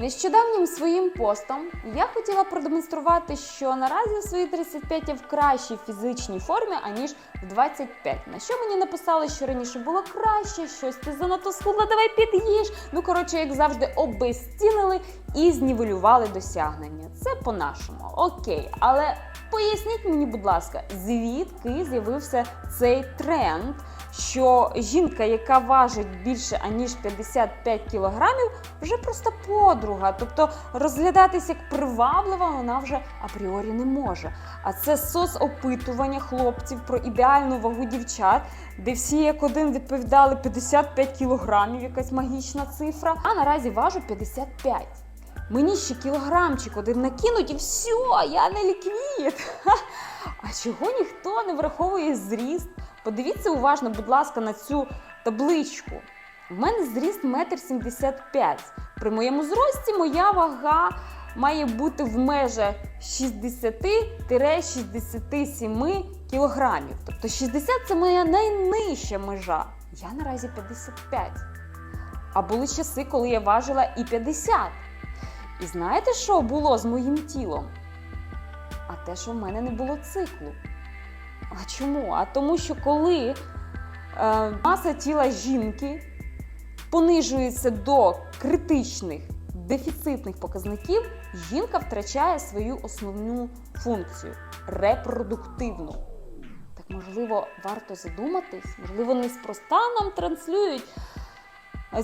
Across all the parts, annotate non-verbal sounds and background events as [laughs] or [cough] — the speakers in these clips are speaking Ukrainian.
Нещодавнім своїм постом я хотіла продемонструвати, що наразі в свої 35 я в кращій фізичній формі, аніж в 25. На що мені написали, що раніше було краще, щось ти занадто схудла, давай під'їж. Ну, коротше, як завжди, обезцінили і знівелювали досягнення. Це по-нашому. Окей, але поясніть мені, будь ласка, звідки з'явився цей тренд? що жінка, яка важить більше аніж 55 кілограмів, вже просто подруга. Тобто розглядатись як приваблива вона вже апріорі не може. А це соцопитування хлопців про ідеальну вагу дівчат, де всі як один відповідали 55 кілограмів, якась магічна цифра. А наразі важу 55. Мені ще кілограмчик один накинуть і все, я не ліквід. [laughs] А чого ніхто не враховує зріст? Подивіться уважно, будь ласка, на цю табличку. У мене зріст 1,75 м. При моєму зрості моя вага має бути в межах 60-67 кілограмів. Тобто 60 це моя найнижча межа. Я наразі 55. А були часи, коли я важила і 50. І знаєте, що було з моїм тілом? А те, що в мене не було циклу. А чому? А тому, що коли е, маса тіла жінки понижується до критичних дефіцитних показників, жінка втрачає свою основну функцію репродуктивну. Так, можливо, варто задуматись, можливо, неспроста нам транслюють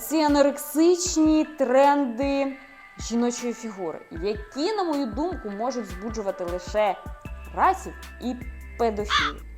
ці анорексичні тренди жіночої фігури, які, на мою думку, можуть збуджувати лише расів і педофілів.